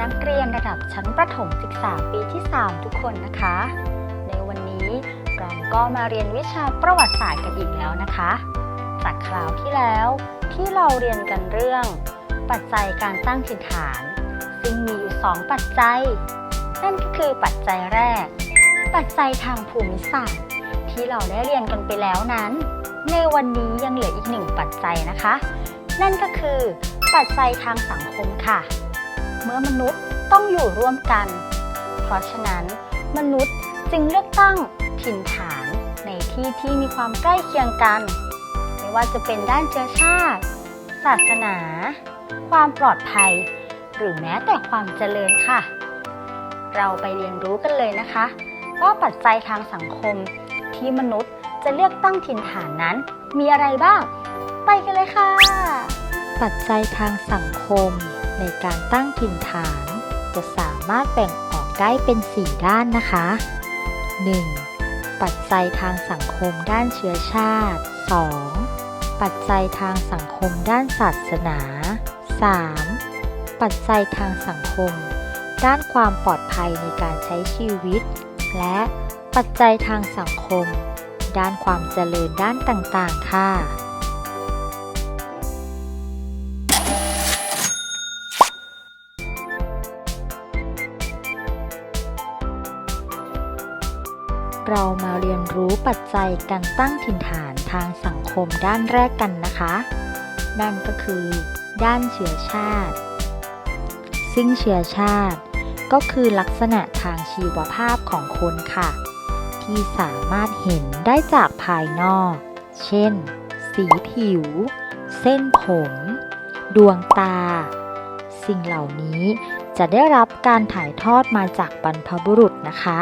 นักเรียนระดับชั้นประถมศึกษาปีที่ 3 ทุกคนนะคะ ในวันนี้เราก็มาเรียนวิชาประวัติศาสตร์กันอีกแล้วนะคะ จากคราวที่แล้วที่เราเรียนกันเรื่อง ปัจจัยการตั้งถิ่นฐาน ซึ่งมีอยู่ 2 ปัจจัย นั่นก็คือปัจจัยแรก ปัจจัยทางภูมิศาสตร์ ที่เราได้เรียนกันไปแล้วนั้น ในวันนี้ยังเหลืออีกหนึ่งปัจจัยนะคะ นั่นก็คือปัจจัยทางสังคมค่ะ เมื่อมนุษย์ต้องอยู่ร่วมกัน เพราะฉะนั้น มนุษย์จึงเลือกตั้งถิ่นฐานในที่ที่มีความใกล้เคียงกัน ไม่ว่าจะเป็นด้านเชื้อชาติ ศาสนา ความปลอดภัย หรือแม้แต่ความเจริญค่ะ เราไปเรียนรู้กันเลยนะคะ ว่าปัจจัยทางสังคมที่มนุษย์จะเลือกตั้งถิ่นฐานนั้น มีอะไรบ้าง ไปกันเลยค่ะ ปัจจัยทางสังคม ในการตั้งถิ่นฐาน จะสามารถแบ่งออกได้เป็น 4 ด้านนะคะ 1. ปัจจัยทางสังคมด้านเชื้อชาติ 2. ปัจจัยทางสังคมด้านศาสนา 3. ปัจจัยทางสังคม ด้านความปลอดภัยในการใช้ชีวิต และปัจจัยทางสังคม ด้านความเจริญด้านต่างๆ ค่ะ เรามาเรียนรู้ปัจจัยการตั้งถิ่นฐานทางสังคมด้านแรกกันนะคะ นั่นก็คือ ด้านเชื้อชาติ ซึ่งเชื้อชาติ ก็คือลักษณะทางชีวภาพของคนค่ะ ที่สามารถเห็นได้จากภายนอก เช่น สีผิว เส้นผม ดวงตา สิ่งเหล่านี้จะได้รับการถ่ายทอดมาจากบรรพบุรุษนะคะ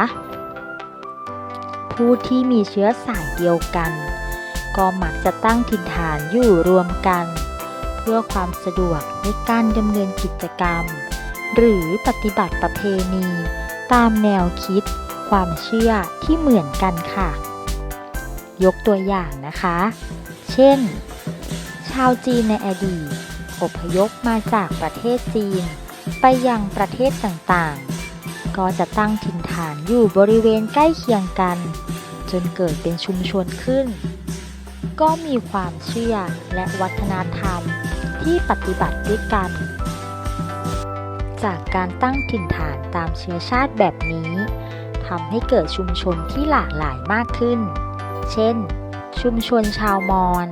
ผู้ที่มีเชื้อสายเดียวกัน ก็มักจะตั้งถิ่นฐานอยู่รวมกัน เพื่อความสะดวกในการดำเนินกิจกรรม หรือปฏิบัติประเพณี ตามแนวคิด ความเชื่อที่เหมือนกันค่ะ ยกตัวอย่างนะคะ เช่น ชาวจีนในอดีตอพยพมาจากประเทศจีน ไปยังประเทศต่างๆ ก็จะตั้งถิ่นฐานอยู่บริเวณใกล้เคียงกัน จนเกิดเป็นชุมชนขึ้น ก็มีความเชื่อและวัฒนธรรมที่ปฏิบัติด้วยกัน จากการตั้งถิ่นฐานตามเชื้อชาติแบบนี้ทำให้เกิดชุมชนที่หลากหลายมากขึ้น เช่น ชุมชนชาวมอญ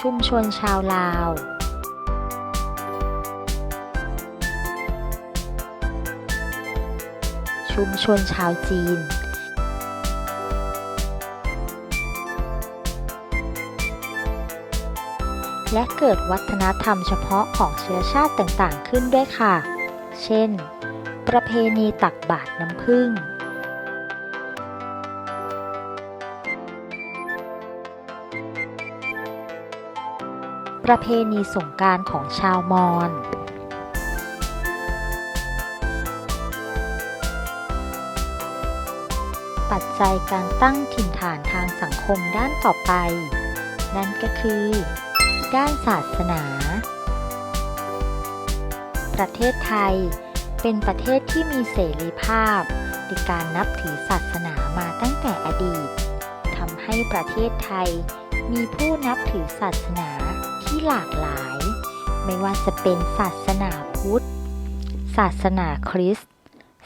ชุมชนชาวลาว ชุมชนชาวจีน และเกิดวัฒนธรรมเฉพาะของเชื้อชาติต่างๆ ขึ้นด้วยค่ะ เช่น ประเพณีตักบาตรน้ำผึ้งประเพณีสงการของชาวมอญ ปัจจัยการตั้งถิ่นฐานทางสังคมด้านต่อไป นั่นก็คือ ด้านศาสนา ประเทศไทยเป็นประเทศที่มีเสรีภาพ ในการนับถือศาสนามาตั้งแต่อดีตทำให้ประเทศไทยมีผู้นับถือศาสนาที่หลากหลาย ไม่ว่าจะเป็นศาสนาพุทธ ศาสนาคริสต์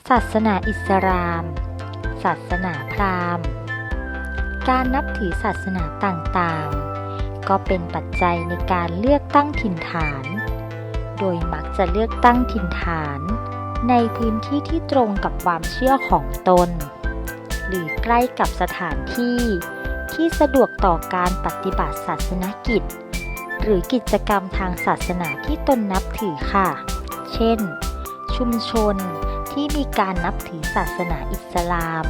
ศาสนาอิสลาม ศาสนาพราหมณ์ การนับถือศาสนาต่างๆ ก็เป็นปัจจัยในการเลือกตั้งถิ่นฐาน โดยมักจะเลือกตั้งถิ่นฐาน ในพื้นที่ที่ตรงกับความเชื่อของตน หรือใกล้กับสถานที่ที่สะดวกต่อการปฏิบัติศาสนกิจ หรือกิจกรรมทางศาสนาที่ตนนับถือค่ะ เช่น ชุมชน ที่มีการนับถือศาสนาอิสลาม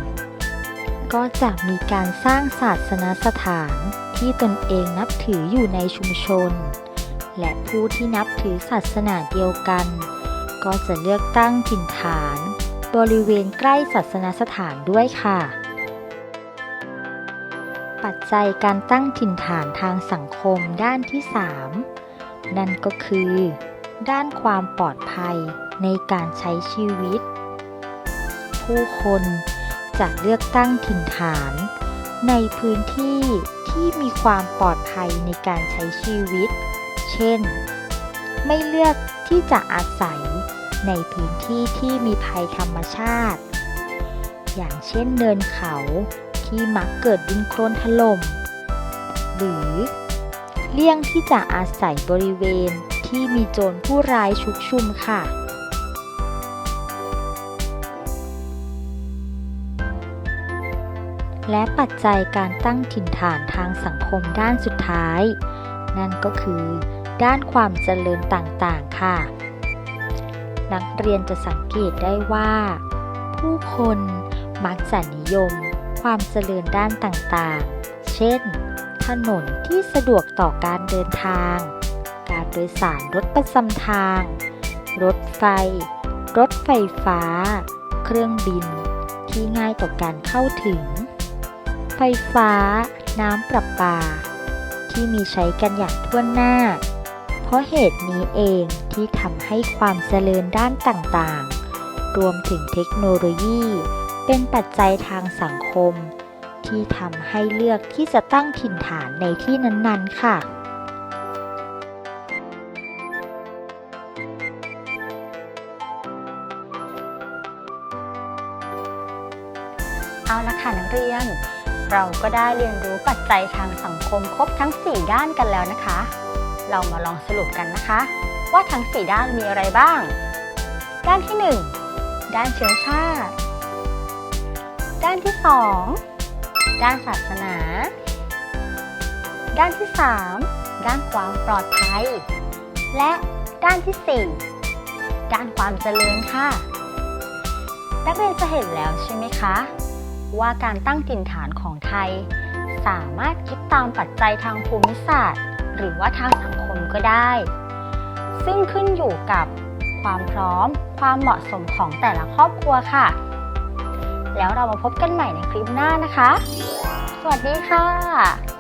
ก็จะมีการสร้างศาสนสถานที่ตนเองนับถืออยู่ในชุมชน และผู้ที่นับถือศาสนาเดียวกัน ก็จะเลือกตั้งถิ่นฐาน บริเวณใกล้ศาสนสถานด้วยค่ะ ปัจจัยการตั้งถิ่นฐานทางสังคมด้านที่ 3 นั่นก็คือ ด้านความปลอดภัยในการใช้ชีวิต ผู้คนจะเลือกตั้งถิ่นฐาน ในพื้นที่ที่มีความปลอดภัยในการใช้ชีวิต เช่น ไม่เลือกที่จะอาศัยในพื้นที่ที่มีภัยธรรมชาติ อย่างเช่นเนินเขาที่มักเกิดดินโคลนถล่ม หรือ เลี่ยงที่จะอาศัยบริเวณ ที่มีโจรผู้ร้ายชุกชุมค่ะและปัจจัยการตั้งถิ่นฐานทางสังคมด้านสุดท้าย นั่นก็คือ ด้านความเจริญต่างๆค่ะ นักเรียนจะสังเกตได้ว่า ผู้คนมักจะนิยม ความเจริญด้านต่างๆ เช่น ถนนที่สะดวกต่อการเดินทาง โดยสารรถประจำทาง รถไฟ รถไฟฟ้า เครื่องบิน ที่ง่ายต่อการเข้าถึง ไฟฟ้า น้ำประปา ที่มีใช้กันอย่างทั่วหน้า เพราะเหตุนี้เองที่ทำให้ความเจริญด้านต่างๆ รวมถึงเทคโนโลยี เป็นปัจจัยทางสังคมที่ทำให้เลือกที่จะตั้งถิ่นฐานในที่นั้น ๆ ค่ะ เอาละค่ะนักเรียน เราก็ได้เรียนรู้ปัจจัยทางสังคมครบทั้ง 4 ด้านกันแล้วนะคะ เรามาลองสรุปกันนะคะ ว่าทั้ง 4 ด้านมีอะไรบ้าง ด้านที่ 1 ด้านเชื้อชาติ ด้านที่ 2 ด้านศาสนา ด้านที่ 3 ด้านความปลอดภัย และด้านที่ 4 ด้านความเจริญค่ะนักเรียนจะเห็นแล้วใช่ไหมคะ ว่าการตั้งถิ่นฐานของไทย สามารถคิดตามปัจจัยทางภูมิศาสตร์ หรือว่าทางสังคมก็ได้ ซึ่งขึ้นอยู่กับความพร้อม ความเหมาะสมของแต่ละครอบครัวค่ะ แล้วเรามาพบกันใหม่ในคลิปหน้านะคะ สวัสดีค่ะ